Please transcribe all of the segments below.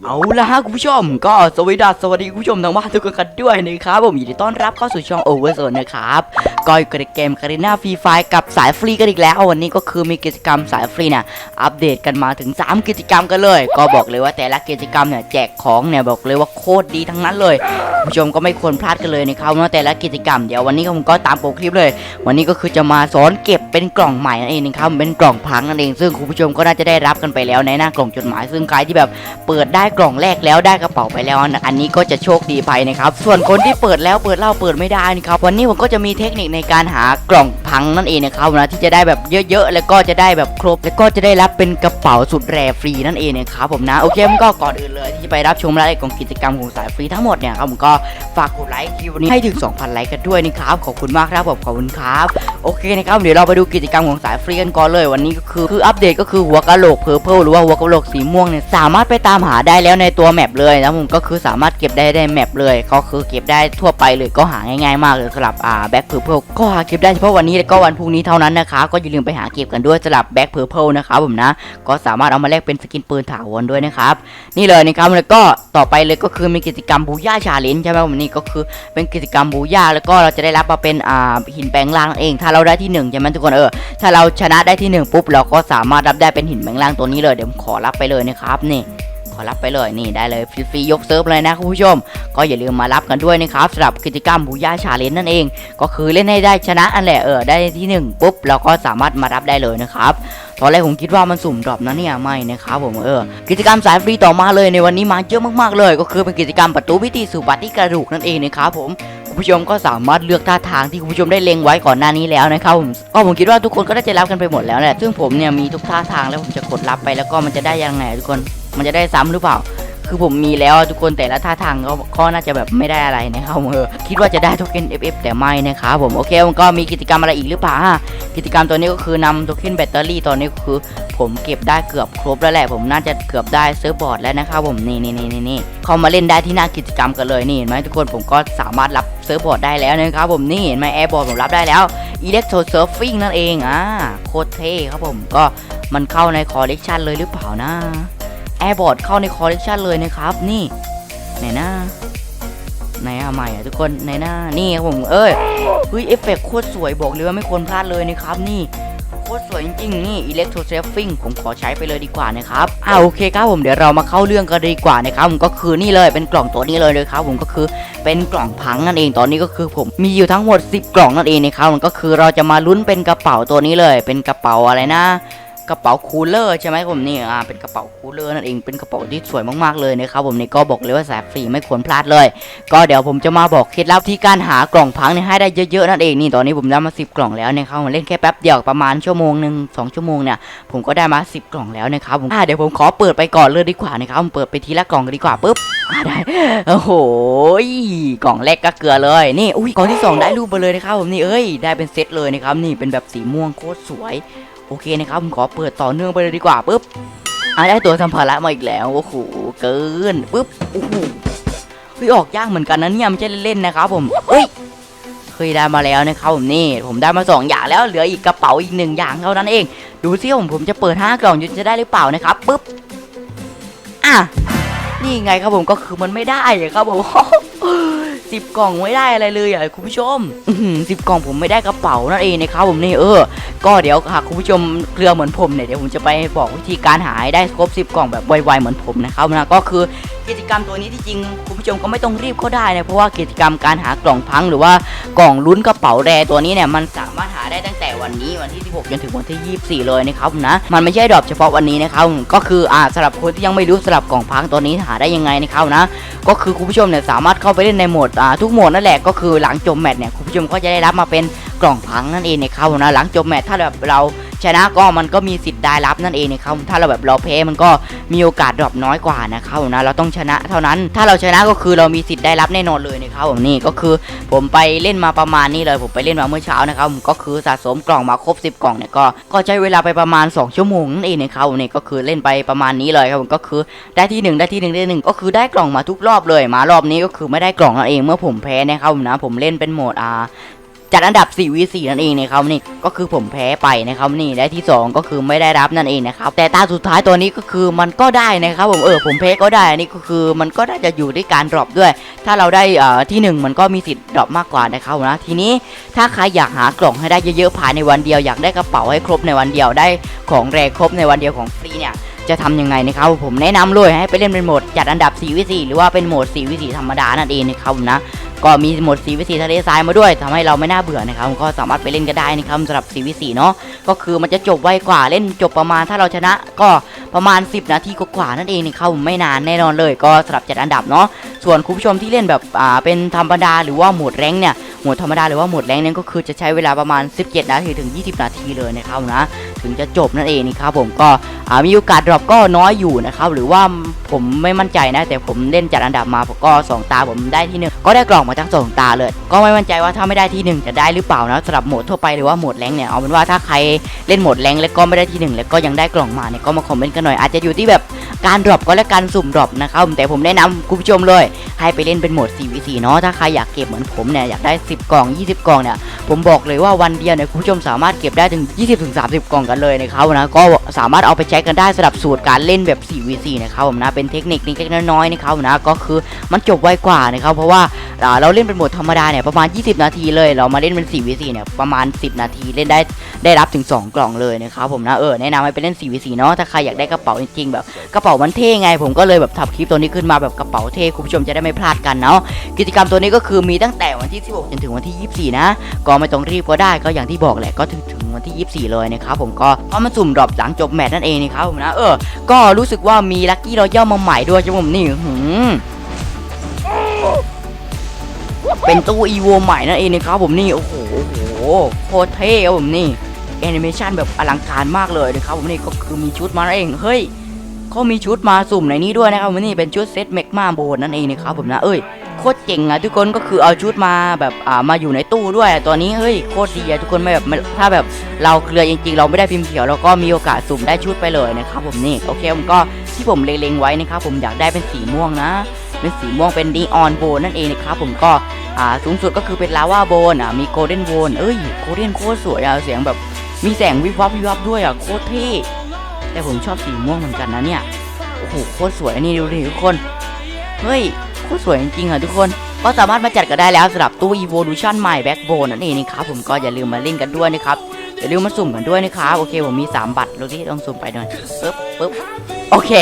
เอาละฮะคุณผู้ชม ก็สวัสดีสวัสดีคุณผู้ชมทางบ้านทุกคนด้วยนะครับผมยินดีต้อนรับเข้าสู่ช่องโอเวอร์โซนนะครับก็อยู่กับเกมคาริน่าฟรีไฟกับสายฟรีกันอีกแล้ววันนี้ก็คือมีกิจกรรมสายฟรีเนี่ยอัปเดตกันมาถึง 3 กิจกรรมกันเลย ก็บอกเลยว่าแต่ละกิจกรรมเนี่ยแจกของเนี่ยบอกเลยว่าโคตรดีทั้งนั้นเลยคุณผู้ชมก็ไม่ควรพลาดกันเลยนะครับว่าแต่ละกิจกรรมเดี๋ยววันนี้ผมก็ตามโปรคลิปเลย วันนี้ก็คือจะมาสอนเก็บเป็นกล่องใหม่นั่นเองนะครับเป็นกล่องพังนั่นเองซึ่งคุณผู้ชมก็น่าจะได้รับกันไปแล้วในหน้ากล่องจดหมาย ซึ่งใครที่แบบเปิดได้ได้กล่องแรกแล้วได้กระเป๋าไปแล้ว อันนี้ก็จะโชคดีไปนะครับ ส่วนคนที่เปิดแล้วเปิดเล่าเปิดไม่ได้นะครับ วันนี้ผมก็จะมีเทคนิคในการหากล่องพังนั่นเองนะครับนะที่จะได้แบบเยอะๆ แล้วก็จะได้แบบครบ แล้วก็จะได้รับเป็นกระเป๋าสุดแรฟรีนั่นเองนะครับผมนะ โอเคมันก็ก่อนอื่นเลยที่จะไปรับชมรายละเอียดของกิจกรรมของสายฟรีทั้งหมดเนี่ยครับผมก็ฝากกดไลค์คลิปนี้ให้ถึง 2,000 ไลค์กันด้วยนะครับขอบคุณมากครับผมขอบคุณครับโอเคนะครับเดี๋ยวเราไปดูกิจกรรมของสายฟรีกันก่อนเลยวันนี้ก็คือคืออัปเดตก็คือหัวกะโหลกเพอร์เพลหรือว่าหัวกะโหลกสีม่วงเนี่ยสามารถไปตามหาได้ได้แล้วในตัวแมปเลยนะผมก็คือสามารถเก็บได้ในแมปเลยก็คือเก็บได้ทั่วไปเลยก็หาง่ายๆมากเลยสำหรับอ่าแบ็คเพอร์เพลก็หาเก็บได้เฉพาะวันนี้และก็วันพรุ่งนี้เท่านั้นนะคะ ก็อย่าลืมไปหาเก็บกันด้วยสำหรับแบ็คเพอร์เพลนะครับผมนะ ก็สามารถเอามาแลกเป็นสกินปืนถาวรด้วยนะครับนี่เลยนะครับแล้วก็ต่อไปเลยก็คือมีกิจกรรมบูย่าชาเลนจ์ใช่ไหมผมนี่ก็คือเป็นกิจกรรมบูย่าแล้วก็เราจะได้รับมาเป็นอ่าหินแปลงร่างเอง ถ้าเราได้ที่หนึ่งใช่ไหมทุกคนเออถ้าเราชนะได้ที่หนึ่งปุ๊บเราก็สามารถรับได้เป็นหินแมงล่างตัวนี้เลยเดี๋ยวผมขอรับไปเลยนะครับนี่ รับไปเลยนี่ได้เลยฟรีๆยกเซิร์ฟเลยนะคุณผู้ชม ก็อย่าลืมมารับกันด้วยนะครับสำหรับกิจกรรมบูย่าชาเลนจ์นั่นเอง ก็คือเล่นให้ได้ชนะอันแหละเออได้ที่หนึ่งปุ๊บเราก็สามารถมารับได้เลยนะครับตอนแรกผมคิดว่ามันสุ่มดรอปนะเนี่ยไม่นะครับผมเออกิจกรรมสายฟรีต่อมาเลยในวันนี้มาเยอะมากๆเลย ก็คือเป็นกิจกรรมประตูพิธีสู่บัตรที่กระดูกนั่นเองนะครับผมคุณผู้ชมก็สามารถเลือกท่าทางที่คุณผู้ชมได้เล็งไว้ก่อนหน้านี้แล้วนะครับผมก็ผมคิดว่าทุกคนก็ได้จะรับกันไปหมดแล้วแหละซึ่งผมเนี่ยมีทุกท่าทางแล้วผมจะกดรับไปแล้วก็มันจะได้ยังไงทุกคน มันจะได้ซ้ำหรือเปล่า คือผมมีแล้วทุกคนแต่ละท่าทางก็ก็น่าจะแบบไม่ได้อะไรนะครับผมเออคิดว่าจะได้โทเค็น FF แต่ไม่นะครับผมโอเคมันก็มีกิจกรรมอะไรอีกหรือเปล่าอะกิจกรรมตัวนี้ก็คือนำโทเค็นแบตเตอรี่ตอนนี้ก็คือ ผมเก็บได้เกือบครบแล้วแหละ ผมน่าจะเกือบได้เซิร์ฟบอร์ดแล้วนะครับผมนี่นี่นี่นี่เข้ามาเล่นได้ที่หน้ากิจกรรมกันเลยนี่เห็นไหมทุกคนผมก็สามารถรับเซิร์ฟบอร์ดได้แล้วนะครับผมนี่เห็นไหมแอร์บอร์ดผมรับได้แล้วอิเล็กโทรเซิร์ฟฟิงนั่นเองอ่าโคตรเท่ครับผมก็มันเข้าในคอลเลกชันเลยหรือเปล่านะ แอร์บอร์ดเข้าในคอลเลกชันเลยนะครับนี่ไหนนะไหนอะใหม่อะทุกคนไหนหนะนี่ครับผมเอ้ยเฮ้ยเอฟเฟกต์โคตรสวยบอกเลยว่าไม่ควรพลาดเลยนะครับนี่โคตรสวยจริงๆนี่ Electro s a f i n g ผมขอใช้ไปเลยดีกว่านะครับอ่าโอเคครับผมเดี๋ยวเรามาเข้าเรื่องกันดีกว่านะครับผมก็คือนี่เลยเป็นกล่องตัวนี้เลยเลยครับผมก็คือเป็นกล่องพังนั่นเองตอนนี้ก็คือผมมีอยู่ทั้งหมด 10 กล่องนั่นเองนะครับผมก็คือเราจะมาลุ้นเป็นกระเป๋าตัวนี้เลย เป็นกระเป๋าอะไรนะ ระเป๋าคูลเลอร์ใช่ไหมผมนี่อ่าเป็นกระเป๋าคูลเลอร์นั่นเองเป็นกระเป๋าที่สวยมากๆเลยนะครับผมนี่ก็บอกเลยว่าสายฟรีไม่ควรพลาดเลย ก็เดี๋ยวผมจะมาบอกเคล็ดลับที่การหากล่องพังเนี่ยให้ได้เยอะๆนั่นเองนี่ตอนนี้ผมได้มา 10 กล่องแล้วนะครับผมเล่นแค่แป๊บเดียวประมาณชั่วโมงหนึ่งสองชั่วโมงเนี่ยผมก็ได้มา 10 กล่องแล้วนะครับผมอ่าเดี๋ยวผมขอเปิดไปก่อนเลยดีกว่านะครับผมเปิดไปทีละกล่องดีกว่าปุ๊บอ่าได้โอ้โหกล่องแรกก็เกลือเลยนี่อุ้ยกล่องที่สองได้รูปมาเลยนะครับผมนี่เอ้ยได้เป็นเซตเลยนะครับนี่เป็นแบบสีม่วงโคตรสวย โอเคนะครับผมขอเปิดต่อเนื่องไปเลยดีกว่าปุ๊บอ่าได้ตัวสัมภาระมาอีกแล้วโอ้โหเกินปุ๊บโอ้โหเฮ้ยออกยากเหมือนกันนะเนี่ยไม่ใช่เล่นๆนะครับผมเอ้ยเคยได้มาแล้วนะครับผมนี่ ผมได้มาสองอย่างแล้วเหลืออีกกระเป๋าอีกหนึ่งอย่างเท่านั้นเอง ดูซิผมผมจะเปิดห้ากล่องจะได้หรือเปล่านะครับปุ๊บอะนี่ไงครับผมก็คือมันไม่ได้ครับผม สิบกล่องไม่ได้อะไรเลยอะคุณผู้ชมสิบกล่องผมไม่ได้กระเป๋านั่นเองนะครับผมนี่เออ ก็เดี๋ยวหากคุณผู้ชมเกลือเหมือนผมเนี่ยเดี๋ยวผมจะไปบอกวิธีการหาได้ครบ10กล่องแบบไวๆเหมือนผมนะครับนะก็คือกิจกรรมตัวนี้ที่จริงคุณผู้ชมก็ไม่ต้องรีบก็ได้นะเพราะว่ากิจกรรมการหากล่องพังหรือว่ากล่องลุ้นกระเป๋าแรตัวนี้เนี่ยมันสามารถ วันนี้วันที่ 16 จนถึงวันที่ 24 เลยนะครับนะมันไม่ใช่ดรอปเฉพาะวันนี้นะครับก็คืออ่าสำหรับคนที่ยังไม่รู้สำหรับกล่องพังตัวนี้หาได้ยังไงนะครับนะก็คือคุณผู้ชมเนี่ยสามารถเข้าไปเล่นในโหมดอ่าทุกโหมดนั่นแหละก็คือหลังจบแมตช์เนี่ยคุณผู้ชมก็จะได้รับมาเป็นกล่องพังนั่นเองนะครับนะหลังจบแมตช์ถ้าแบบเรา ชนะก็มันก็มีสิทธิ์ได้รับนั่นเองนะครับถ้าเราแบบเราแพ้มันก็มีโอกาสดรอปน้อยกว่านะครับนะเราต้องชนะเท่านั้น ถ้าเราชนะก็คือเรามีสิทธิ์ได้รับแน่นอนเลยนะครับผมนี่ก็คือผมไปเล่นมาประมาณนี้เลยผมไปเล่นมาเมื่อเช้านะครับก็คือสะสมกล่องมาครบ 10 กล่องเนี่ยก็ก็ใช้เวลาไปประมาณ 2 ชั่วโมงนั่นเองนะครับนี่ก็คือเล่นไปประมาณนี้เลยครับผมก็คือได้ที่หนึ่งได้ที่หนึ่งได้หนึ่งก็คือได้กล่องมาทุกรอบเลยมารอบนี้ก็คือไม่ได้กล่องนั่นเองเมื่อผมแพ้นะครับนะผมเล่นเป็นโหมดอ่า จัดอันดับ 4 v 4นั่นเองนะครับนี่ก็คือผมแพ้ไปนะครับนี่และที่ 2 ก็คือไม่ได้รับนั่นเองนะครับแต่ตาสุดท้ายตัวนี้ก็คือมันก็ได้นะครับผมเออผมแพ้ก็ได้อันนี้ก็คือมันก็น่าจะอยู่ที่การดรอปด้วย ถ้าเราได้เอ่อที่หนึ่งมันก็มีสิทธิ์ดรอปมากกว่านะครับนะทีนี้ถ้าใครอยากหากล่องให้ได้เยอะๆภายในวันเดียวอยากได้กระเป๋าให้ครบในวันเดียวได้ของแรครบในวันเดียวของฟรีเนี่ยจะทำยังไงนะครับผมแนะนำเลยให้ไปเล่นเป็นโหมดจัดอันดับ4วิ4หรือว่าเป็นโหมด4วิ4ธรรมดานั่นเองนะครับนะ ก็มีหมด4วิ4ทะเลทรายมาด้วยทำให้เราไม่น่าเบื่อนะครับก็สามารถไปเล่นกันได้นะครับสำหรับ4วิ4เนาะก็คือมันจะจบไวกว่าเล่นจบประมาณถ้าเราชนะ ก็ประมาณ 10 นาทีกว่าๆนั่นเองนะครับไม่นานแน่นอนเลย ก็สำหรับจัดอันดับเนาะส่วนคุณผู้ชมที่เล่นแบบอ่าเป็นธรรมดาหรือว่าโหมดแรงเนี่ยหมดธรรมดาหรือว่าหมดแรงเนี่ยก็คือจะใช้เวลาประมาณ 17 นาทีถึง 20 นาทีเลยนะครับนะ ถึงจะจบนั่นเองนี่ครับผมก็มีโอกาสดรอปก็น้อยอยู่นะครับหรือว่าผมไม่มั่นใจนะ แต่ผมเล่นจัดอันดับมาผมก็สองตาผมได้ที่หนึ่งก็ได้กล่องมาทั้งสองตาเลย ก็ไม่มั่นใจว่าถ้าไม่ได้ที่หนึ่งจะได้หรือเปล่านะสำหรับโหมดทั่วไปหรือว่าโหมดแรงเนี่ยเอาเป็นว่าถ้าใครเล่นโหมดแรงแล้วก็ไม่ได้ที่หนึ่งแล้วก็ยังได้กล่องมาเนี่ยก็มาคอมเมนต์กันหน่อยอาจจะอยู่ที่แบบ การดรอปก็และการสุ่มดรอปนะครับแต่ผมแนะนำคุณผู้ชมเลย ให้ไปเล่นเป็นโหมด 4v4 เนาะถ้าใครอยากเก็บเหมือนผมเนี่ยอยากได้ 10 กล่อง 20 กล่องเนี่ยผมบอกเลยว่าวันเดียวเนี่ยคุณผู้ชมสามารถเก็บได้ถึง 20-30 กล่องกันเลยนะครับนะก็สามารถเอาไปใช้กันได้สำหรับสูตรการเล่นแบบ 4v4 นะครับผมนะเป็นเทคนิคเล็กๆน้อยๆนะครับนะก็คือมันจบไวกว่านะครับเพราะว่าอ่าเราเล่นเป็นโหมดธรรมดาเนี่ยประมาณ 20 นาทีเลย เรามาเล่นเป็น 4v4 เนี่ยประมาณ 10 นาทีเล่นได้ได้รับถึง 2 กล่องเลยนะครับผมนะเออแนะนำให้ไปเล่น 4v4 เนาะถ้าใครอยากได้กระเป๋าจริงๆแบบกระเป๋ามันเท่ไง ผมก็เลยแบบทำคลิปตัวนี้ขึ้นมาแบบกระเป๋าเท่คุณผู้ชมจะได้ไม่พลาดกันเนาะกิจกรรมตัวนี้ก็คือมีตั้งแต่วันที่ 16 จนถึงวันที่ 24 นะ ก็ไม่ต้องรีบก็ได้ก็อย่างที่บอกแหละก็ถึงถึงวันที่ 24 เลยนะครับผมก็ก็มาสุ่มดรอปหลังจบแมตช์นั่นเองนะครับผมนะเออก็รู้สึกว่ามีลัคกี้รอยัลมาใหม่ด้วยใช่ไหมผมนี่หืมเป็นตู้อีโวใหม่นั่นเองนะครับผมนี่โอ้โหโอ้โหโคตรเท่ครับผมนี่แอนิเมชันแบบอลังการมากเลยนะครับผมนี่ก็คือมีชุดมาเองเฮ้ย เขามีชุดมาสุ่มในนี้ด้วยนะครับผมนี่เป็นชุดเซตเมกมาโบนนั่นเองนะครับผมนะเอ้ยโคตรเจ๋งอะทุกคนก็คือเอาชุดมาแบบอ่ามาอยู่ในตู้ด้วยตัวนี้เฮ้ยโคตรดีอะทุกคนไม่แบบถ้าแบบเราเคลือจริงๆ เราไม่ได้พิมพ์เขียวเราก็มีโอกาสสุ่มได้ชุดไปเลยนะครับผมนี่โอเคผมก็ที่ผมเล็งๆไว้นะครับผมอยากได้เป็นสีม่วงนะ เป็นสีม่วงเป็นดีออนโบนนั่นเองนะครับผมก็อ่าสูงสุดก็คือเป็นลาวาโบนอะมีโกลเด้นโบนเอ้ยโกลเด้นโคตรสวยอะเสียงแบบมีแสงวิบวับวิบวับด้วยอะโคตรเท่ แต่ผมชอบสีม่วงเหมือนกันนะเนี่ย โอ้โหโคตรสวยอันนี้ดูดิทุกคน เฮ้ยโคตรสวยจริงๆอะทุกคน ก็สามารถมาจัดกันได้แล้วสำหรับตู้ Evolution ใหม่ Backbone นั่นเองนะครับผมก็อย่าลืมมาเล่นกันด้วยนะครับอย่าลืมมาสุ่มกันด้วยนะครับโอเคผมมี 3 บัตรเราที่ต้องสุ่มไปหน่อยปึ๊บปึ๊บโอเค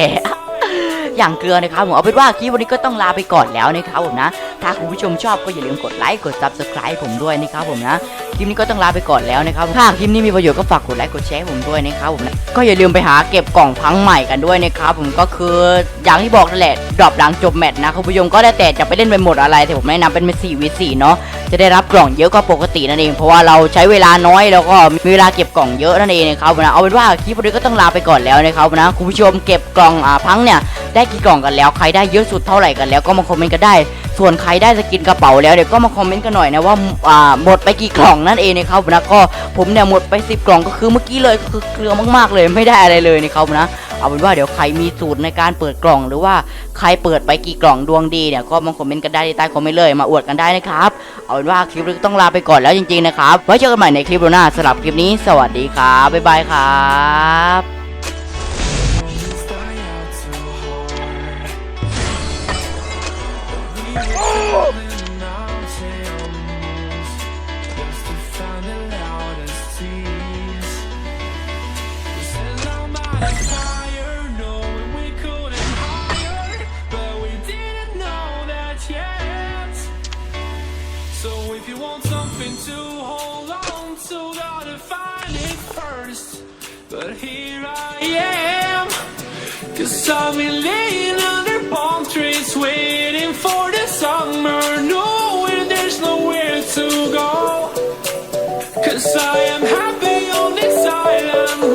อย่างเกลือนะครับผมเอาเป็นว่าคลิปวันนี้ก็ต้องลาไปก่อนแล้วนะครับผมนะ ถ้าคุณผู้ชมชอบก็อย่าลืมกดไลค์กด Subscribe ผมด้วยนะครับผมนะคลิปนี้ก็ต้องลาไปก่อนแล้วนะครับถ้าคลิปนี้มีประโยชน์ก็ฝากกดไลค์กดแชร์ผมด้วยนะครับผมนะก็อย่าลืมไปหาเก็บกล่องพังใหม่กันด้วยนะครับผมก็คืออย่างที่บอกนั่นแหละดรอปหลังจบแมตช์นะคุณผู้ชมก็ได้แต่จะไปเล่นเป็นหมดอะไรแต่ผมแนะนำเป็นเป็น4 v 4เนาะจะได้รับกล่องเยอะกว่าปกตินั่นเอง เพราะว่าเราใช้เวลาน้อยแล้วก็มีเวลาเก็บกล่องเยอะนั่นเองนะครับนะเอาเป็นว่าคลิปวันนี้ก็ต้องลาไปก่อนแล้วนะครับนะคุณผู้ชมเก็บกล่องอ่าพังเนี่ย ได้กี่กล่องกันแล้วใครได้เยอะสุดเท่าไหร่กันแล้วก็มาคอมเมนต์กันได้ ส่วนใครได้สกินกระเป๋าแล้วเดี๋ยวก็มาคอมเมนต์กันหน่อยนะว่าอ่าหมดไปกี่กล่องนั่นเองนะครับนะก็ผมเนี่ยหมดไป 10 กล่องก็คือเมื่อกี้เลยก็คือเกลือมากๆเลยไม่ได้อะไรเลยนะครับนะเอาเป็นว่าเดี๋ยวใครมีสูตรในการเปิดกล่องหรือว่าใครเปิดไปกี่กล่องดวงดีเนี่ยก็มาคอมเมนต์กันได้ใต้คอมเมนต์เลยมาอวดกันได้นะครับเอาเป็นว่าคลิปนี้ต้องลาไปก่อนแล้วจริงๆนะครับไว้เจอกันใหม่ในคลิปหน้าสำหรับคลิปนี้ สวัสดีครับบ๊ายบายครับ But here I am, cause I've been laying under palm trees, waiting for the summer, knowing there's nowhere to go. Cause I am happy on this island,